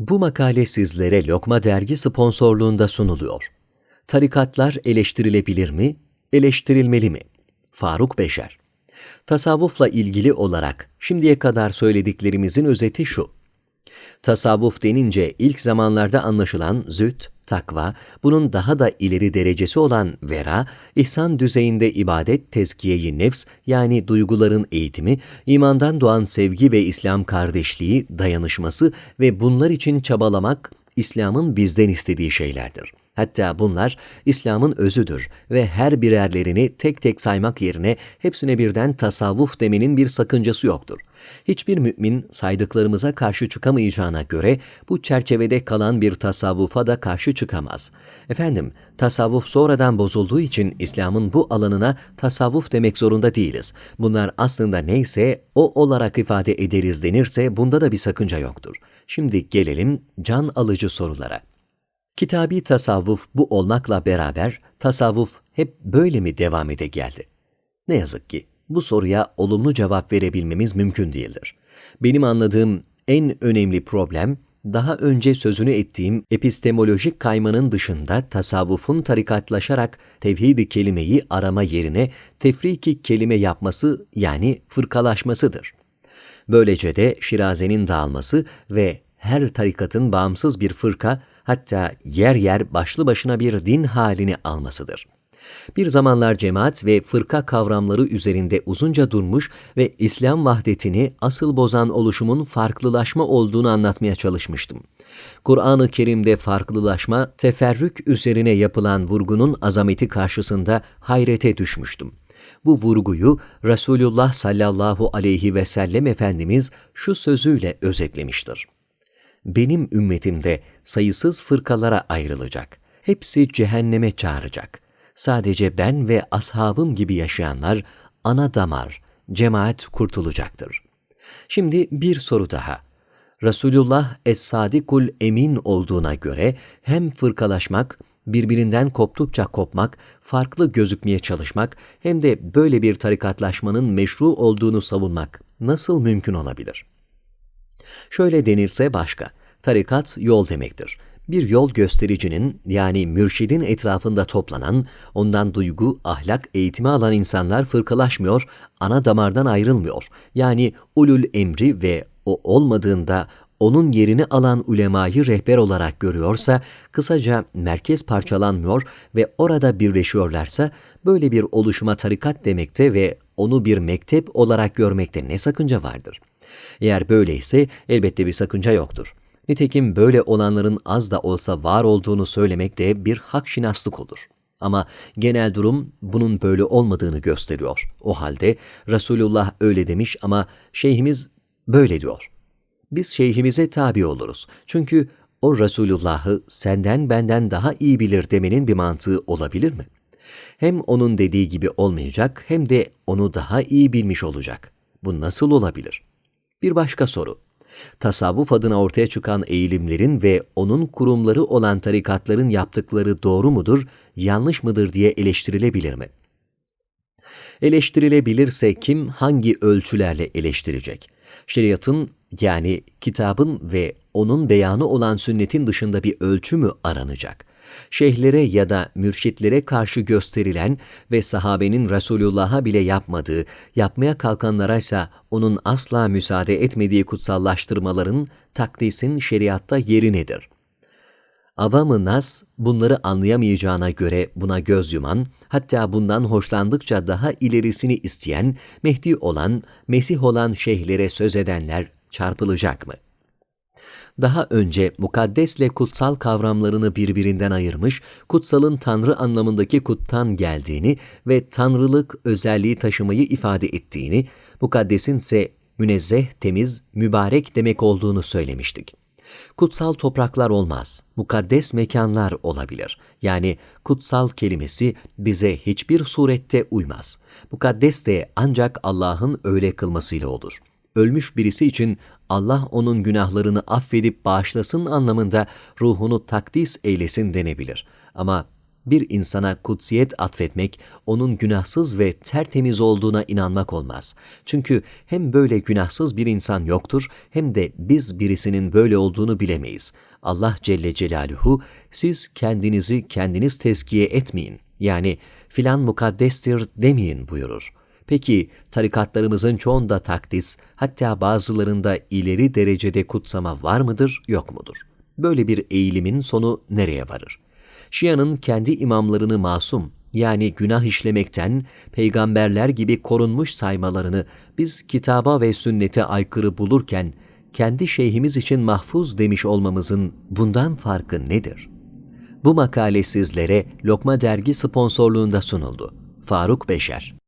Bu makale sizlere Lokma Dergi sponsorluğunda sunuluyor. Tarikatlar eleştirilebilir mi? Eleştirilmeli mi? Faruk Beşer Tasavvufla ilgili olarak şimdiye kadar söylediklerimizin özeti şu. Tasavvuf denince ilk zamanlarda anlaşılan züht, takva, bunun daha da ileri derecesi olan vera, ihsan düzeyinde ibadet, tezkiyeyi nefs yani duyguların eğitimi, imandan doğan sevgi ve İslam kardeşliği, dayanışması ve bunlar için çabalamak İslam'ın bizden istediği şeylerdir. Hatta bunlar İslam'ın özüdür ve her birerlerini tek tek saymak yerine hepsine birden tasavvuf demenin bir sakıncası yoktur. Hiçbir mümin saydıklarımıza karşı çıkamayacağına göre bu çerçevede kalan bir tasavvufa da karşı çıkamaz. Efendim, tasavvuf sonradan bozulduğu için İslam'ın bu alanına tasavvuf demek zorunda değiliz. Bunlar aslında neyse o olarak ifade ederiz denirse bunda da bir sakınca yoktur. Şimdi gelelim can alıcı sorulara. Kitabi tasavvuf bu olmakla beraber tasavvuf hep böyle mi devam ede geldi? Ne yazık ki bu soruya olumlu cevap verebilmemiz mümkün değildir. Benim anladığım en önemli problem daha önce sözünü ettiğim epistemolojik kaymanın dışında tasavvufun tarikatlaşarak tevhid-i kelimeyi arama yerine tefriki kelime yapması yani fırkalaşmasıdır. Böylece de Şiraze'nin dağılması ve her tarikatın bağımsız bir fırka hatta yer yer başlı başına bir din halini almasıdır. Bir zamanlar cemaat ve fırka kavramları üzerinde uzunca durmuş ve İslam vahdetini asıl bozan oluşumun farklılaşma olduğunu anlatmaya çalışmıştım. Kur'an-ı Kerim'de farklılaşma, teferrük üzerine yapılan vurgunun azameti karşısında hayrete düşmüştüm. Bu vurguyu Resulullah sallallahu aleyhi ve sellem Efendimiz şu sözüyle özetlemiştir benim ümmetimde sayısız fırkalara ayrılacak. Hepsi cehenneme çağıracak. Sadece ben ve ashabım gibi yaşayanlar ana damar, cemaat kurtulacaktır. Şimdi bir soru daha. Resulullah Es-Sadikul Emin olduğuna göre hem fırkalaşmak, birbirinden koptukça kopmak, farklı gözükmeye çalışmak hem de böyle bir tarikatlaşmanın meşru olduğunu savunmak nasıl mümkün olabilir?'' Şöyle denirse başka, tarikat yol demektir. Bir yol göstericinin yani mürşidin etrafında toplanan, ondan duygu, ahlak, eğitimi alan insanlar fırkalaşmıyor, ana damardan ayrılmıyor. Yani ulul emri ve o olmadığında onun yerini alan ulemayı rehber olarak görüyorsa, kısaca merkez parçalanmıyor ve orada birleşiyorlarsa, böyle bir oluşuma tarikat demekte ve onu bir mektep olarak görmekte ne sakınca vardır?'' Eğer böyleyse elbette bir sakınca yoktur. Nitekim böyle olanların az da olsa var olduğunu söylemek de bir hak şinaslık olur. Ama genel durum bunun böyle olmadığını gösteriyor. O halde Resulullah öyle demiş ama şeyhimiz böyle diyor. Biz şeyhimize tabi oluruz. Çünkü o Resulullah'ı senden benden daha iyi bilir demenin bir mantığı olabilir mi? Hem onun dediği gibi olmayacak hem de onu daha iyi bilmiş olacak. Bu nasıl olabilir?'' Bir başka soru. Tasavvuf adına ortaya çıkan eğilimlerin ve onun kurumları olan tarikatların yaptıkları doğru mudur, yanlış mıdır diye eleştirilebilir mi? Eleştirilebilirse kim hangi ölçülerle eleştirecek? Şeriatın yani kitabın ve onun beyanı olan sünnetin dışında bir ölçü mü aranacak? şeyhlere ya da mürşitlere karşı gösterilen ve sahabenin Resulullah'a bile yapmadığı, yapmaya kalkanlara ise onun asla müsaade etmediği kutsallaştırmaların takdisin şeriatta yeri nedir? Avam-ı nas bunları anlayamayacağına göre buna göz yuman, hatta bundan hoşlandıkça daha ilerisini isteyen, Mehdi olan, Mesih olan şeyhlere söz edenler çarpılacak mı?'' Daha önce mukaddesle kutsal kavramlarını birbirinden ayırmış, kutsalın tanrı anlamındaki kuttan geldiğini ve tanrılık özelliği taşımayı ifade ettiğini, mukaddesin ise münezzeh, temiz, mübarek demek olduğunu söylemiştik. Kutsal topraklar olmaz, mukaddes mekanlar olabilir. Yani kutsal kelimesi bize hiçbir surette uymaz. Mukaddes de ancak Allah'ın öyle kılmasıyla olur.'' Ölmüş birisi için Allah onun günahlarını affedip bağışlasın anlamında ruhunu takdis eylesin denebilir. Ama Bir insana kutsiyet atfetmek, onun günahsız ve tertemiz olduğuna inanmak olmaz. Çünkü hem böyle günahsız bir insan yoktur, hem de biz birisinin böyle olduğunu bilemeyiz. Allah Celle Celaluhu, siz kendinizi kendiniz tezkiye etmeyin. Yani filan mukaddestir demeyin buyurur. Peki tarikatlarımızın çoğunda takdis, hatta bazılarında ileri derecede kutsama var mıdır, yok mudur? Böyle bir eğilimin sonu nereye varır? Şia'nın kendi imamlarını masum, yani günah işlemekten peygamberler gibi korunmuş saymalarını biz kitaba ve sünnete aykırı bulurken, kendi şeyhimiz için mahfuz demiş olmamızın bundan farkı nedir? Bu makale sizlere Lokma Dergi sponsorluğunda sunuldu. Faruk Beşer